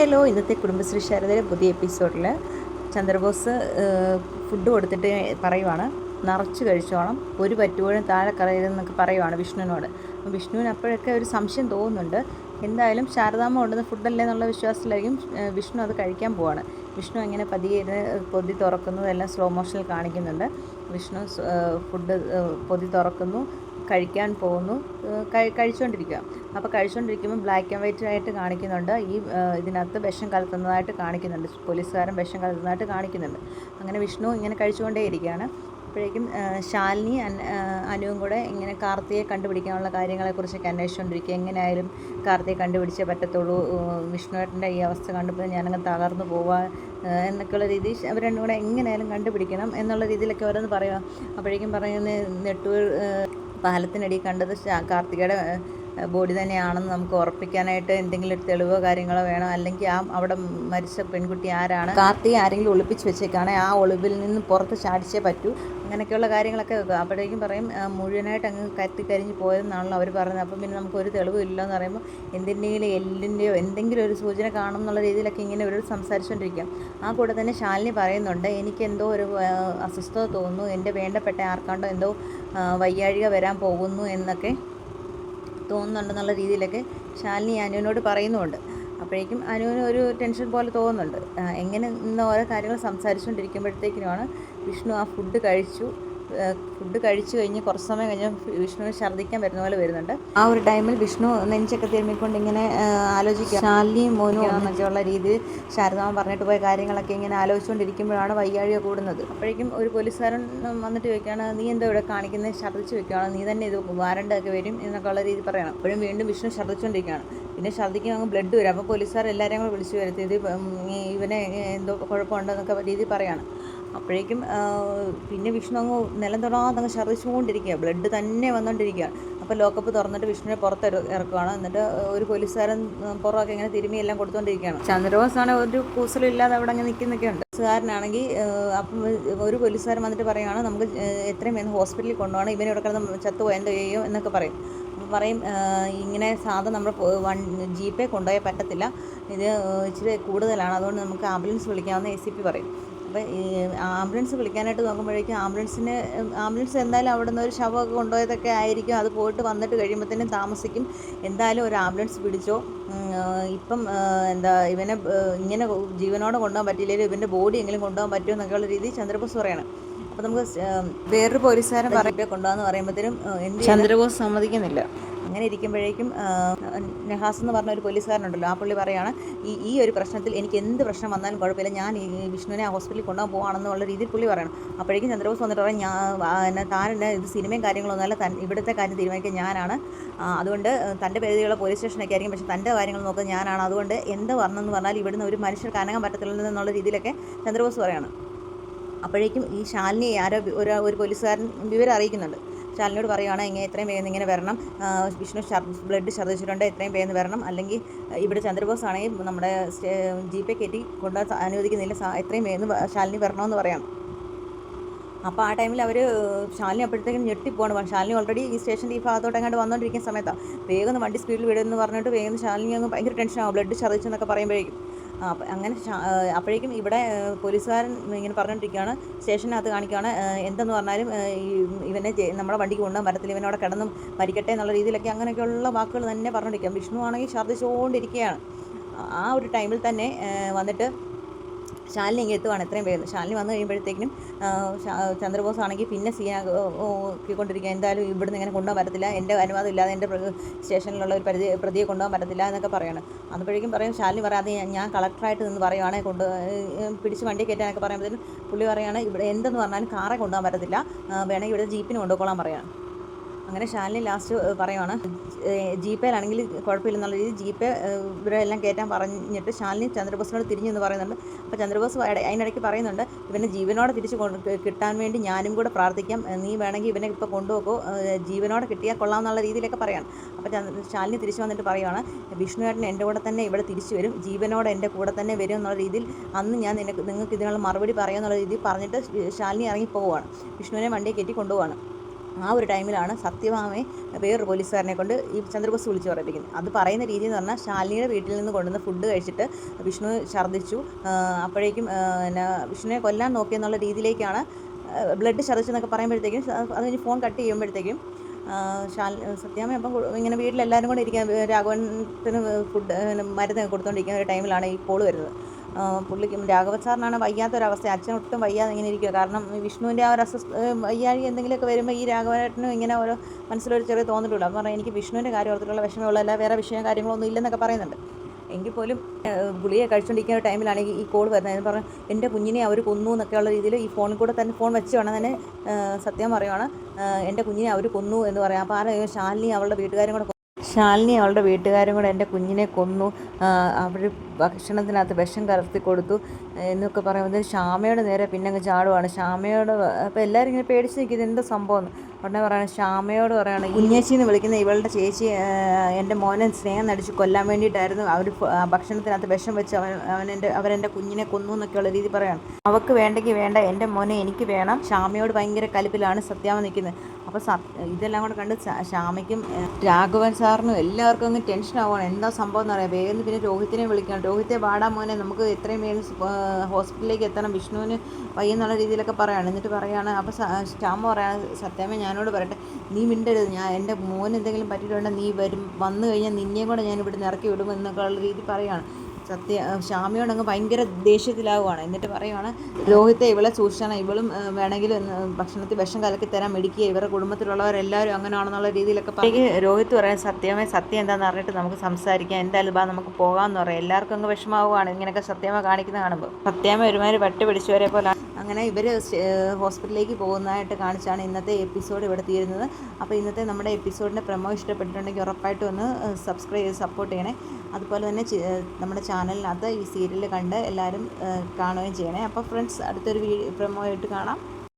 Hello ഇന്നത്തെ കുടുംബശ്രീ ശാരദയിലെ പുതിയ എപ്പിസോഡിൽ ചന്ദ്രബോസ് ഫുഡ് കൊടുത്തിട്ട് പറയുവാണ്. നിറച്ച് കഴിച്ചോണം. ഒരു പറ്റുപോഴും താഴെ കറയരുതെന്നൊക്കെ പറയുവാണ് വിഷ്ണുവിനോട്. വിഷ്ണുവിന് അപ്പോഴൊക്കെ ഒരു സംശയം തോന്നുന്നുണ്ട്. എന്തായാലും ശാരദാമ്മ കൊണ്ടുവന്ന ഫുഡല്ലേ എന്നുള്ള വിശ്വാസത്തിലായിരിക്കും വിഷ്ണു അത് കഴിക്കാൻ പോവാണ്. വിഷ്ണു അങ്ങനെ പതിയെ പൊതി തുറക്കുന്നതെല്ലാം സ്ലോ മോഷനിൽ കാണിക്കുന്നുണ്ട്. വിഷ്ണു ഫുഡ് പൊതി തുറക്കുന്നു കഴിക്കാൻ പോകുന്നു കഴിച്ചുകൊണ്ടിരിക്കുക അപ്പോൾ കഴിച്ചുകൊണ്ടിരിക്കുമ്പോൾ ബ്ലാക്ക് ആൻഡ് വൈറ്റ് ആയിട്ട് കാണിക്കുന്നുണ്ട്. ഈ ഇതിനകത്ത് വിഷം കലർത്തുന്നതായിട്ട് കാണിക്കുന്നുണ്ട്. പോലീസുകാരൻ വിഷം കലർത്തുന്നതായിട്ട് കാണിക്കുന്നുണ്ട്. അങ്ങനെ വിഷ്ണു ഇങ്ങനെ കഴിച്ചുകൊണ്ടേയിരിക്കുകയാണ്. അപ്പോഴേക്കും ശാലിനി അനുവും കൂടെ ഇങ്ങനെ കാർത്തിയെ കണ്ടുപിടിക്കാനുള്ള കാര്യങ്ങളെക്കുറിച്ചൊക്കെ അന്വേഷിച്ചുകൊണ്ടിരിക്കുക. എങ്ങനെയായാലും കാർത്തിയെ കണ്ടുപിടിച്ചേ പറ്റത്തുള്ളൂ. വിഷ്ണുവേട്ടന്റെ ഈ അവസ്ഥ കണ്ടപ്പോൾ ഞാനങ്ങ് തകർന്നു പോവാ എന്നൊക്കെയുള്ള രീതിയിൽ അവർ രണ്ടും കൂടെ എങ്ങനെയായാലും കണ്ടുപിടിക്കണം എന്നുള്ള രീതിയിലൊക്കെ ഓരോന്ന് പറയുക അപ്പോഴേക്കും പറയുന്നത് നെട്ടൂർ പാലത്തിനടി കണ്ടത് കാർത്തികയുടെ ബോഡി തന്നെയാണെന്ന് നമുക്ക് ഉറപ്പിക്കാനായിട്ട് എന്തെങ്കിലും തെളിവോ കാര്യങ്ങളോ വേണം? അല്ലെങ്കിൽ ആ അവിടെ മരിച്ച പെൺകുട്ടി ആരാണ്? കാർത്തി ആരെങ്കിലും ഒളിപ്പിച്ച് വെച്ചേക്കാണ്? ആ ഒളിവിൽ നിന്ന് പുറത്ത് ചാടിച്ചേ പറ്റൂ? അങ്ങനെയൊക്കെയുള്ള കാര്യങ്ങളൊക്കെ അപ്പോഴേക്കും പറയും മുഴുവനായിട്ട് അങ്ങ് കത്തിക്കരിഞ്ഞ് പോയതെന്നാണല്ലോ അവർ പറയുന്നത് അപ്പം പിന്നെ നമുക്ക് ഒരു തെളിവും ഇല്ലെന്ന് പറയുമ്പോൾ എന്തിന്റെങ്കിലും എല്ലിന്റെയോ എന്തെങ്കിലും ഒരു സൂചന കാണും എന്നുള്ള രീതിയിലൊക്കെ ഇങ്ങനെ ഒരു സംസാരിച്ചുകൊണ്ടിരിക്കാം. ആ കൂടെ തന്നെ ശാലിനി പറയുന്നുണ്ട് എനിക്ക് എന്തോ ഒരു അസ്വസ്ഥത തോന്നുന്നു. എന്റെ വേണ്ടപ്പെട്ട ആർക്കാണ്ടോ എന്തോ വയ്യാഴിക വരാൻ പോകുന്നു എന്നൊക്കെ. തോന്നുന്നുണ്ടെന്നുള്ള രീതിയിലൊക്കെ ശാലിനി അനുവിനോട് പറയുന്നുമുണ്ട്. അപ്പോഴേക്കും അനുവിന് ഒരു ടെൻഷൻ പോലെ തോന്നുന്നുണ്ട്. എങ്ങനെ ഇന്ന് ഓരോ കാര്യങ്ങൾ സംസാരിച്ചുകൊണ്ടിരിക്കുമ്പോഴത്തേക്കിനുമാണ് വിഷ്ണു ആ ഫുഡ് കഴിച്ചു. ഫുഡ് കഴിച്ചു കഴിഞ്ഞ് കുറച്ച് സമയം കഴിഞ്ഞ് വിഷ്ണുവിന് ഛർദ്ദിക്കാൻ വരുന്ന പോലെ വരുന്നുണ്ട്. ആ ഒരു ടൈമിൽ വിഷ്ണു നെഞ്ചൊക്കെ തിരുമ്മിക്കൊണ്ട് ഇങ്ങനെ ആലോചിക്കുക ശാലിനിയും മോനും എന്നൊക്കെയുള്ള രീതിയിൽ ശാരദാമൻ പറഞ്ഞിട്ട് പോയ കാര്യങ്ങളൊക്കെ ഇങ്ങനെ ആലോചിച്ചുകൊണ്ടിരിക്കുമ്പോഴാണ് വയ്യാഴിക കൂടുന്നത്. അപ്പോഴേക്കും ഒരു പോലീസുകാരൻ വന്നിട്ട് ചോദിക്കുകയാണ് നീ എന്താ ഇവിടെ കാണിക്കുന്നത് ഛർദ്ദിച്ച് വെക്കുകയാണ് നീ തന്നെ ഇത് വാരണ്ടൊക്കെ വരും എന്നൊക്കെ ഉള്ള രീതി പറയണം. അപ്പോഴും വീണ്ടും വിഷ്ണു ഛർദ്ദിച്ചുകൊണ്ടിരിക്കുകയാണ്. പിന്നെ ഛർദ്ദിക്കും അങ്ങ് ബ്ലഡ് വരും. അപ്പോൾ പോലീസുകാർ എല്ലാവരെയും കൂടെ വിളിച്ചു വരുത്തി ഇത് ഇവനെ എന്തോ കുഴപ്പമുണ്ടെന്നൊക്കെ രീതി പറയാണ്. അപ്പോഴേക്കും പിന്നെ വിഷ്ണു അങ്ങ് നിലം തൊടാതെ അങ്ങ് ഛർദ്ദിച്ചുകൊണ്ടിരിക്കുക ബ്ലഡ് തന്നെ വന്നുകൊണ്ടിരിക്കുകയാണ് അപ്പോൾ ലോക്കപ്പ് തുറന്നിട്ട് വിഷ്ണുവിനെ പുറത്ത് ഇറക്കുകയാണ് എന്നിട്ട് ഒരു പോലീസുകാരൻ പുറമൊക്കെ ഇങ്ങനെ തിരുമിയെല്ലാം കൊടുത്തുകൊണ്ടിരിക്കുകയാണ് ആണ് ഒരു കൂസലില്ലാതെ അവിടെ അങ്ങ് നിൽക്കുന്നൊക്കെയുണ്ട് പോലീസുകാരനാണെങ്കിൽ അപ്പം ഒരു പോലീസുകാരൻ വന്നിട്ട് പറയുകയാണ് നമുക്ക് എത്രയും വേഗം ഹോസ്പിറ്റലിൽ കൊണ്ടുപോകണം. ഇവനെ ഇവിടെ കിടന്ന് ചത്തുപോയി എന്തോ ചെയ്യും? എന്നൊക്കെ പറയും. പറയും ഇങ്ങനെ സാധനം നമ്മൾ വൺ ജീപ്പേ കൊണ്ടുപോയാൽ പറ്റത്തില്ല. ഇത് ഇച്ചിരി കൂടുതലാണ്. അതുകൊണ്ട് നമുക്ക് ആംബുലൻസ് വിളിക്കാമെന്ന് എ സി പി പറയും. അപ്പോൾ ഈ ആംബുലൻസ് വിളിക്കാനായിട്ട് നോക്കുമ്പോഴേക്കും ആംബുലൻസിന് ആംബുലൻസ് എന്തായാലും അവിടെ നിന്ന് ഒരു ശവമൊക്കെ കൊണ്ടുപോയതൊക്കെ ആയിരിക്കും. അത് പോയിട്ട് വന്നിട്ട് കഴിയുമ്പോഴത്തേനും താമസിക്കും. എന്തായാലും ഒരു ആംബുലൻസ് പിടിച്ചോ ഇപ്പം എന്താ ഇവനെ ഇങ്ങനെ ജീവനോടെ കൊണ്ടുപോകാൻ പറ്റിയില്ലെങ്കിൽ ഇവന്റെ ബോഡി എങ്കിലും കൊണ്ടുപോകാൻ പറ്റുമോ എന്നൊക്കെയുള്ള രീതിയിൽ ചന്ദ്രബോസ് പറയണം അപ്പോൾ നമുക്ക് വേറൊരു പോലീസുകാരൻ പറയുമ്പോ കൊണ്ടുപോകാന്ന് പറയുമ്പോഴത്തേനും എന്ത് ചന്ദ്രബോസ് സമ്മതിക്കുന്നില്ല. അങ്ങനെ ഇരിക്കുമ്പോഴേക്കും നെഹാസ് എന്ന് പറഞ്ഞ ഒരു പോലീസുകാരനുണ്ടല്ലോ ആ പുള്ളി പറയാണ് ഈ ഈ ഒരു പ്രശ്നത്തിൽ എനിക്ക് എന്ത് പ്രശ്നം വന്നാലും കുഴപ്പമില്ല ഞാൻ ഈ വിഷ്ണുവിനെ ആ ഹോസ്പിറ്റലിൽ കൊണ്ടുപോകാൻ പോവാണെന്നുള്ള രീതിയിൽ പുള്ളി പറയണം. അപ്പോഴേക്കും ചന്ദ്രബോസ് വന്നിട്ട് പറയും ഞാൻ താൻ എന്നെ ഇത് സിനിമയും കാര്യങ്ങളൊന്നുമല്ല തൻ ഇവിടുത്തെ കാര്യം തീരുമാനിക്കാൻ ഞാനാണ്. അതുകൊണ്ട് തന്റെ പരിധിയുള്ള പോലീസ് സ്റ്റേഷനൊക്കെ ആയിരിക്കും പക്ഷേ തന്റെ കാര്യങ്ങൾ നോക്കുന്നത് ഞാനാണ്. അതുകൊണ്ട് എന്ത് വരണമെന്ന് പറഞ്ഞാൽ ഇവിടുന്ന് ഒരു മനുഷ്യർക്ക് അനങ്ങാൻ പറ്റത്തില്ല എന്നുള്ള രീതിയിലൊക്കെ ചന്ദ്രബോസ് പറയാണ്. അപ്പോഴേക്കും ഈ ശാലിനി ആരോ ഒരു ഒരു പോലീസുകാരൻ വിവരം അറിയിക്കുന്നുണ്ട് ശാലിനിയോട് പറയുകയാണ് ഇങ്ങനെ എത്രയും വേഗം ഇങ്ങനെ വരണം. വിഷ്ണു ബ്ലഡ് ഛർദ്ദിച്ചിട്ടുണ്ട് എത്രയും വേഗം വരണം. അല്ലെങ്കിൽ ഇവിടെ ചന്ദ്രബോസ് ആണെങ്കിൽ നമ്മുടെ ജി പേ കയറ്റി കൊണ്ടുപോകാൻ അനുവദിക്കുന്നില്ല. എത്രയും വേഗം ശാലിനി വരണമെന്ന് പറയണം. അപ്പോൾ ആ ടൈമിൽ അവർ ശാലിനി അപ്പോഴത്തേക്കും ഞെട്ടിപ്പോണ് ശാലിനി ഓൾറെഡി ഈ സ്റ്റേഷന്റെ ഈ ഭാഗത്തോട്ട് അങ്ങോട്ട് വന്നുകൊണ്ടിരിക്കുന്ന സമയത്താണ് വേഗം വണ്ടി സ്പീഡിൽ വിടുമെന്ന് പറഞ്ഞിട്ട് വേഗം ശാലിനി അങ്ങ് ഭയങ്കര ടെൻഷനാകും ബ്ലഡ് ഛർദ്ദിച്ചെന്നൊക്കെ പറയുമ്പോഴേക്കും. അങ്ങനെ അപ്പോഴേക്കും ഇവിടെ പോലീസുകാരൻ ഇങ്ങനെ പറഞ്ഞുകൊണ്ടിരിക്കുകയാണ് സ്റ്റേഷനകത്ത് കാണിക്കുകയാണ് എന്തെന്ന് പറഞ്ഞാലും ഇവനെ നമ്മുടെ വണ്ടിക്ക് കൊണ്ടുപോകാൻ വരത്തില്ല ഇവനവിടെ കിടന്നും മരിക്കട്ടെ എന്നുള്ള രീതിയിലൊക്കെ അങ്ങനെയൊക്കെയുള്ള വാക്കുകൾ തന്നെ പറഞ്ഞുകൊണ്ടിരിക്കുക വിഷ്ണു ആണെങ്കിൽ ഛർദ്ദിച്ചുകൊണ്ടിരിക്കുകയാണ് ആ ഒരു ടൈമിൽ തന്നെ വന്നിട്ട് ശാലിനി ഇങ്ങനെ എത്തുവാണ്. എത്രയും വേഗം ശാലിനി വന്നു കഴിയുമ്പോഴത്തേക്കിനും ചന്ദ്രബോസ് ആണെങ്കിൽ പിന്നെ സീനാക്കിക്കൊണ്ടിരിക്കുക എന്തായാലും ഇവിടുന്ന് ഇങ്ങനെ കൊണ്ടുപോകാൻ പറ്റത്തില്ല. എന്റെ അനുവാദം ഇല്ലാതെ എന്റെ സ്റ്റേഷനിലുള്ള ഒരു പരിധി പ്രതിയെ കൊണ്ടുപോകാൻ പറ്റത്തില്ല എന്നൊക്കെ പറയണം. അപ്പോഴേക്കും പറയും ശാലിനി പറയാതെ ഞാൻ- കളക്ടറായിട്ട് നിന്ന് പറയുവാണ്. കൊണ്ട് പിടിച്ച് വണ്ടി കയറ്റാനൊക്കെ പറയുമ്പോഴത്തേനും പുള്ളി പറയുകയാണ് ഇവിടെ എന്തെന്ന് പറഞ്ഞാലും കാറെ കൊണ്ടുപോകാൻ പറ്റത്തില്ല. വേണമെങ്കിൽ ഇവിടെ ജീപ്പിന് കൊണ്ടുപോകാൻ പറയാം അങ്ങനെ ഷാലിനി ലാസ്റ്റ് പറയുവാണ്. ജീപ്പേലാണെങ്കിൽ കുഴപ്പമില്ലെന്നുള്ള രീതിയിൽ ജിപേ ഏഹ് ഇവരെല്ലാം കയറ്റാൻ പറഞ്ഞിട്ട് ശാലിനി ചന്ദ്രബോസിനോട് തിരിഞ്ഞു എന്ന് പറയുന്നുണ്ട്. അപ്പോൾ ചന്ദ്രബോസ് അതിനിടയ്ക്ക് പറയുന്നുണ്ട് ഇവനെ ജീവനോടെ തിരിച്ചു കിട്ടാൻ വേണ്ടി ഞാനും കൂടെ പ്രാർത്ഥിക്കാം. നീ വേണമെങ്കിൽ ഇവനെ ഇപ്പോൾ കൊണ്ടുപോക്കോ ജീവനോടെ കിട്ടിയാൽ കൊള്ളാം എന്നുള്ള രീതിയിലൊക്കെ പറയാണ്. അപ്പോൾ ശാലിനി തിരിച്ചു വന്നിട്ട് പറയുവാണ് വിഷ്ണുവേട്ടൻ എന്റെ കൂടെ തന്നെ ഇവിടെ തിരിച്ചു വരും. ജീവനോടെ എന്റെ കൂടെ തന്നെ വരും എന്നുള്ള രീതിയിൽ അന്ന് ഞാൻ നിനക്ക് നിങ്ങൾക്ക് ഇതിനുള്ള മറുപടി പറയാമെന്നുള്ള രീതിയിൽ പറഞ്ഞിട്ട് ശാലിനി ഇറങ്ങി പോവുകയാണ് വിഷ്ണുവിനെ വണ്ടിയെ കയറ്റി കൊണ്ടുപോവാണ്. ആ ഒരു ടൈമിലാണ് സത്യഭാമയെ വേറൊരു പോലീസുകാരനെ കൊണ്ട് ഈ ചന്ദ്രബോസ് വിളിച്ച് പറയിപ്പിക്കുന്നത്. അത് പറയുന്ന രീതി എന്ന് പറഞ്ഞാൽ ശാലിനിയുടെ വീട്ടിൽ നിന്ന് കൊണ്ടുവന്ന ഫുഡ് കഴിച്ചിട്ട് വിഷ്ണു ഛർദ്ദിച്ചു. അപ്പോഴേക്കും പിന്നെ വിഷ്ണുവിനെ കൊല്ലാൻ നോക്കിയെന്നുള്ള രീതിയിലേക്കാണ് ബ്ലഡ് ഛർദ്ദിച്ചെന്നൊക്കെ പറയുമ്പോഴത്തേക്കും അത് കഴിഞ്ഞ് ഫോൺ കട്ട് ചെയ്യുമ്പോഴത്തേക്കും ശാൽ സത്യാമ്മ അപ്പം ഇങ്ങനെ വീട്ടിലെല്ലാവരും കൂടെ ഇരിക്കാൻ രാഘവന് ഫുഡ് മരുന്ന് കൊടുത്തുകൊണ്ടിരിക്കുന്ന ഒരു ടൈമിലാണ് ഈ കോൾ വരുന്നത്. പുള്ളിക്ക് രാഘവൻ സാറിനാണ് വയ്യാത്തൊരവസ്ഥ. അച്ഛൻ ഒട്ടും വയ്യാതെ ഇങ്ങനെ ഇരിക്കുക. കാരണം വിഷ്ണുവിന്റെ ആ ഒരു അസ്വസ്ഥ വയ്യാഴി എന്തെങ്കിലുമൊക്കെ വരുമ്പോൾ ഈ രാഘവനേട്ടനും ഇങ്ങനെ ഓരോ മനസ്സിലൊരു ചെറിയ തോന്നിട്ടുള്ളൂ അപ്പം പറഞ്ഞാൽ എനിക്ക് വിഷ്ണുവിന്റെ കാര്യം ഓർത്തിട്ടുള്ള വിഷമമുള്ള അല്ല വേറെ വിഷയം കാര്യങ്ങളൊന്നും ഇല്ലെന്നൊക്കെ പറയുന്നുണ്ട്. എങ്കിൽ പോലും ഗുളിയെ കഴിച്ചുകൊണ്ടിരിക്കുന്ന ടൈമിലാണ് ഈ- കോൾ വരുന്നത്. എന്ന് പറഞ്ഞാൽ എന്റെ കുഞ്ഞിനെ അവർ കൊന്നു എന്നൊക്കെയുള്ള രീതിയിൽ ഈ ഫോണിൽ കൂടെ തന്നെ ഫോൺ വെച്ച് വേണം തന്നെ സത്യം പറയുവാണ്. എന്റെ കുഞ്ഞിനെ അവർ കൊന്നു എന്ന് പറയാം. അപ്പോൾ ആ ശാലിനി അവളുടെ വീട്ടുകാരും കൂടെ ശാലിനി അവളുടെ വീട്ടുകാരും കൂടെ എന്റെ കുഞ്ഞിനെ കൊന്നു. അവർ ഭക്ഷണത്തിനകത്ത് വിഷം കലർത്തി കൊടുത്തു. എന്നൊക്കെ പറയുമ്പോൾ ശ്യാമയുടെ നേരെ പിന്നെ അങ്ങ് ചാടുവാണ്. ശ്യാമയോട് അപ്പോൾ എല്ലാവരും ഇങ്ങനെ പേടിച്ച് നിൽക്കുന്നത് എന്താ സംഭവം ഉടനെ പറയുന്നത് ശ്യാമയോട് പറയുകയാണ് കുഞ്ഞേച്ചി എന്ന് വിളിക്കുന്ന ഇവളുടെ ചേച്ചി എന്റെ മോനെ സ്നേഹം നടിച്ച് കൊല്ലാൻ വേണ്ടിയിട്ടായിരുന്നു അവർ ഭക്ഷണത്തിനകത്ത് വിഷം വെച്ച് അവൻ അവനെന്റെ അവരെന്റെ കുഞ്ഞിനെ കൊന്നു എന്നൊക്കെയുള്ള രീതി പറയാണ്. അവൾക്ക് വേണ്ടെങ്കിൽ വേണ്ട എന്റെ മോനെ എനിക്ക് വേണം. ശ്യാമയോട് ഭയങ്കര കലിപ്പിലാണ് സത്യാമ നിൽക്കുന്നത്. അപ്പോൾ ഇതെല്ലാം കൂടെ കണ്ട് ശ്യാമയ്ക്കും രാഘവൻ സാറിനും എല്ലാവർക്കും അങ്ങ് ടെൻഷൻ ആവുകയാണ് എന്താ സംഭവം എന്ന് പറയാം വേഗം പിന്നെ രോഹിത്തിനെ വിളിക്കണം. രോഹിത്തെ വാടാ മോനെ നമുക്ക് എത്രയും വേഗം ഹോസ്പിറ്റലിലേക്ക് എത്തണം. വിഷ്ണുവിന് വയ്യെന്നുള്ള രീതിയിലൊക്കെ പറയാണ്. എന്നിട്ട് പറയാണ് അപ്പോൾ ശ്യാമ പറയാണ് സത്യാമ്മ ഞാനോട് പറയട്ടെ നീ മിണ്ടരുത്. ഞാൻ എന്റെ മോൻ എന്തെങ്കിലും പറ്റിയിട്ടുണ്ടെങ്കിൽ നീ വരും. വന്നു കഴിഞ്ഞാൽ നിന്നെയും കൂടെ ഞാൻ ഇവിടെ ഇറക്കി വിടും എന്നൊക്കെ ഉള്ള രീതി പറയാണ്. സത്യ ശ്യാമയോട് അങ്ങ് ഭയങ്കര ദേഷ്യത്തിലാവുകയാണ് എന്നിട്ട് പറയുവാണ് രോഹിത്തെ ഇവളെ സൂക്ഷിച്ചാണ് ഇവളും വേണമെങ്കിൽ ഭക്ഷണത്തിൽ വിഷം കലക്കി തരാൻ മെഡിക്കുക ഇവരുടെ കുടുംബത്തിലുള്ളവരെല്ലാവരും അങ്ങനെയാണെന്നുള്ള രീതിയിലൊക്കെ പറയും രോഹിത്ത് പറയാൻ സത്യമേ സത്യം എന്താണെന്ന് അറിഞ്ഞിട്ട് നമുക്ക് സംസാരിക്കാം. എന്തായാലും ബാ നമുക്ക് പോകാമെന്ന് പറയാം. എല്ലാവർക്കും അങ്ങ് വിഷമാവുകയാണ് ഇങ്ങനെയൊക്കെ സത്യമ കാണിക്കുന്ന കാണുമ്പോൾ സത്യമ ഒരുമാതിരി വട്ടി പിടിച്ചവരെ പോലെ. അങ്ങനെ ഇവർ ഹോസ്പിറ്റലിലേക്ക് പോകുന്നതായിട്ട് കാണിച്ചാണ് ഇന്നത്തെ എപ്പിസോഡ് ഇവിടെ തീരുന്നത്. അപ്പോൾ ഇന്നത്തെ നമ്മുടെ എപ്പിസോഡിന്റെ പ്രമോ ഇഷ്ടപ്പെട്ടിട്ടുണ്ടെങ്കിൽ ഉറപ്പായിട്ടും ഒന്ന് സബ്സ്ക്രൈബ് ചെയ്ത് സപ്പോർട്ട് ചെയ്യണേ. അതുപോലെ തന്നെ നമ്മുടെ ചാനലിനകത്ത് ഈ സീരിയൽ കണ്ട് എല്ലാവരും കാണുകയും ചെയ്യണേ. അപ്പോൾ ഫ്രണ്ട്സ് അടുത്തൊരു വീഡിയോ പ്രമോ ആയിട്ട് കാണാം.